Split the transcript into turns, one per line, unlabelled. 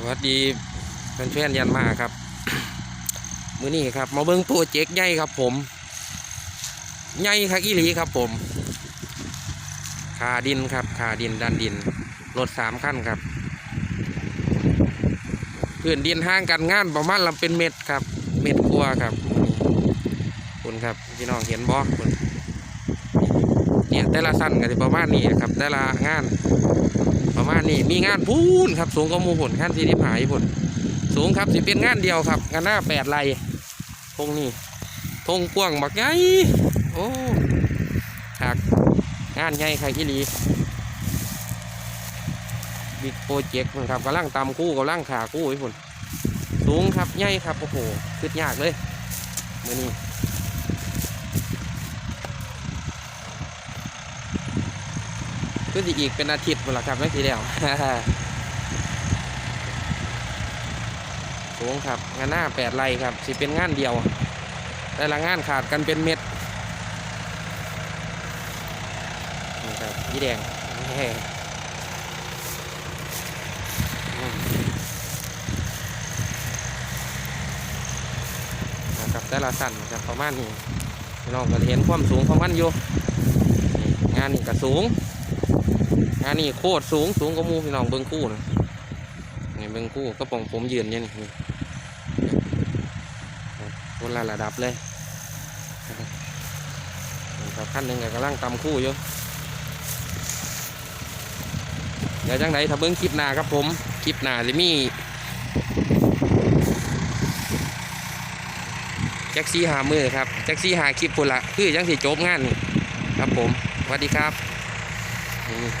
สวัสดีแฟนๆยันมาครับ มือนี้ครับ มาเบิ่งโปรเจกต์ใหญ่ครับ ผมใหญ่ครับอีหลีครับผมขาดินครับขาดินดันดินรถสามขั้นครับพื้นดินห่างกันงานประมาณลำเป็นเม็ดครับ เม็ดกลัวครับคุณครับพี่น้องเห็นบ่คุณเนี่ยแต่ละสั้นก็จะประมาณนี้ครับ แต่ละงาน ประมาณนี้มีงานพูนครับ สูงก็มูผลขั้นที่ที่หายผลสูงครับสิเป็นงานเดียวครับงานหน้าแปดไรทงนี่ทงกว้างบักใหญ่โอ้หักงานใหญ่ครับอีหลีบิ๊กโปรเจกต์ครับกำลังตำคู่กำลังขาคู่ไอ้ผลสูงครับใหญ่ครับโอ้โหขึ้นยากเลยมือนี้ ก็สิอีกเป็นอาทิตย์หมดละครับไม่ทีเดียวสูงครับงานหน้าแปดไร่ครับสิเป็นงานเดียวแต่ละงานขาดกันเป็นเม็ดนี่ครับยี่แดงแห้งนะครับแต่ละสั้นครับประมาณนี้พี่น้องก็เห็นความสูงของมันอยู่งานนี้ก็สูง งานนี้โคตรสูงสูงกว่ามูพี่น้องเบิ้งคู่นะนี่เบิ้งคู่ก็ปองผมยืนเนี่ยนี่คนละระดับเลยครับขั้นหนึ่งก็กำลังตำคู่อยู่เดี๋ยวจังไดถ้าเบิ้งคลิปหน้าครับผม คลิปหน้าจะมีแจ็คซี่หามือครับแจ็คซี่หาคลิปพุ่นละคือจังสิจบงานครับผมสวัสดีครับ Olur.